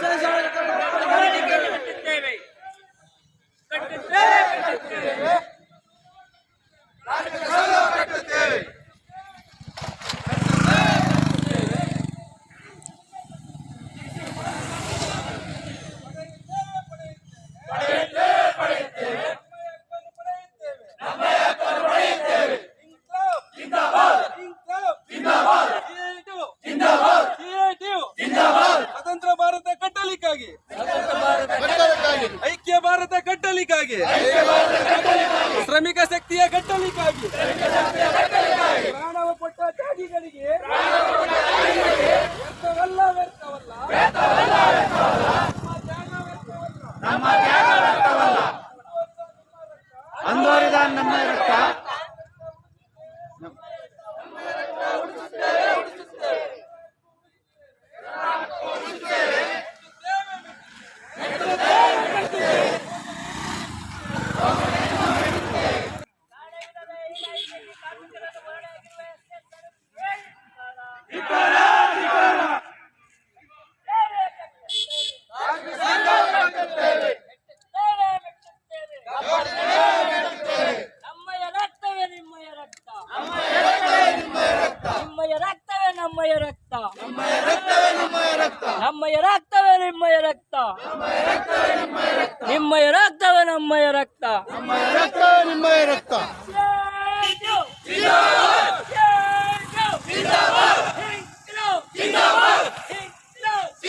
Jai Jai ಕಟ್ಟಲಿಕ್ಕಾಗಿ ಐಕ್ಯ ಭಾರತ ಕಟ್ಟಲಿಕ್ಕಾಗಿ ಶ್ರಮಿಕ ಶಕ್ತಿಯ ಕಟ್ಟಲಿಕ್ಕಾಗಿ ನಮ್ಮಯ ರಕ್ತವೇ ನಮ್ಮಯ ರಕ್ತ. ನಮ್ಮಯ ರಕ್ತವೇ ನಿಮ್ಮಯ ರಕ್ತ. ನಿಮ್ಮಯ ರಕ್ತವೇ ನಮ್ಮಯ ರಕ್ತ.